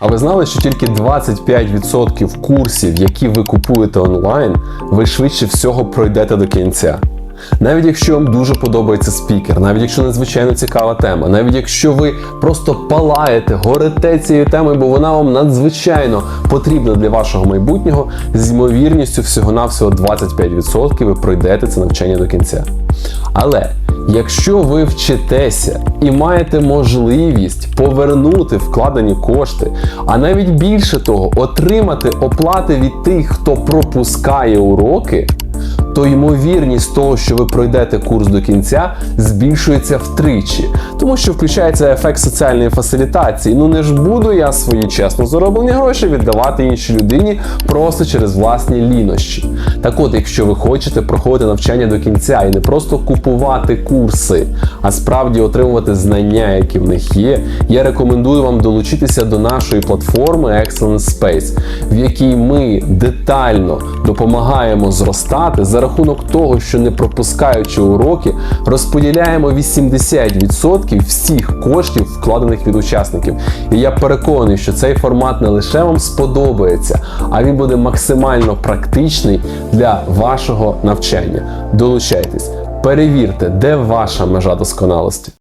А ви знали, що тільки 25% курсів, які ви купуєте онлайн, ви швидше всього пройдете до кінця. Навіть якщо вам дуже подобається спікер, навіть якщо надзвичайно цікава тема, навіть якщо ви просто палаєте, горите цією темою, бо вона вам надзвичайно потрібна для вашого майбутнього, з ймовірністю всього-навсього 25% ви пройдете це навчання до кінця. Але якщо ви вчитеся і маєте можливість повернути вкладені кошти, а навіть більше того, отримати оплати від тих, хто пропускає уроки, то ймовірність того, що ви пройдете курс до кінця, збільшується втричі, тому що включається ефект соціальної фасилітації. Ну не ж буду я свої чесно зароблені гроші віддавати іншій людині просто через власні лінощі. Так от, якщо ви хочете проходити навчання до кінця і не просто купувати курси, а справді отримувати знання, які в них є, я рекомендую вам долучитися до нашої платформи Excellent Space, в якій ми детально допомагаємо зростати за рахунок того, що не пропускаючи уроки, розподіляємо 80% всіх коштів, вкладених від учасників. І я переконаний, що цей формат не лише вам сподобається, а він буде максимально практичний для вашого навчання. Долучайтесь, перевірте, де ваша межа досконалості.